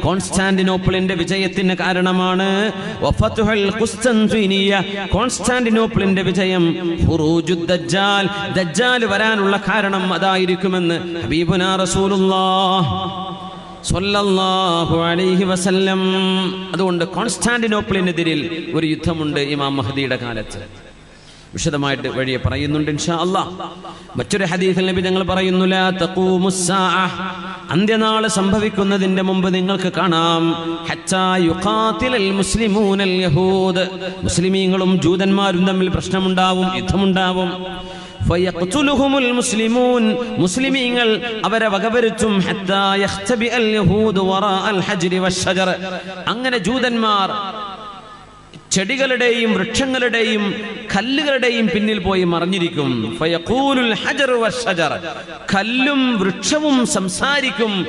കോൺസ്റ്റാന്റിനോപ്പിളിന്റെ വിജയത്തിന് കാരണമാണ്. കോൺസ്റ്റാന്റിനോപ്പിളിന്റെ വിജയം ദജ്ജാൽ. ദജ്ജാൽ വരാനുള്ള കാരണം അതായിരിക്കുമെന്ന് ഹബീബുനാ അലൈഹി വസല്ലം. അതുകൊണ്ട് കോൺസ്റ്റാന്റിനോപ്പിളിനെതിരിൽ ഒരു യുദ്ധമുണ്ട് ഇമാം മഹദിയുടെ കാലത്ത്. വിശദമായിട്ട് വഴിയെ പറയുന്നുണ്ട് ഇൻഷാ മറ്റൊരു ഹദീസിൽ നബി ഞങ്ങൾ പറയുന്നു ലാ അന്ത്യനാൾ സംഭവിക്കുന്നതിന്റെ മുമ്പ് നിങ്ങൾക്ക് കാണാം. മുസ്ലിമൂനൽ യഹൂദ്. മുസ്ലിമീങ്ങളും ജൂതന്മാരും തമ്മിൽ പ്രശ്നമുണ്ടാവും യുദ്ധമുണ്ടാവും. മുസ്ലിമൂൻ. മുസ്ലിമീങ്ങൾ അവരെ വകവരുത്തും. അങ്ങനെ ജൂതന്മാർ ചെടികളുടെയും വൃക്ഷങ്ങളുടെയും കല്ലുകളുടെയും പിന്നിൽ പോയി മറിഞ്ഞിരിക്കും. കല്ലും വൃക്ഷവും സംസാരിക്കും.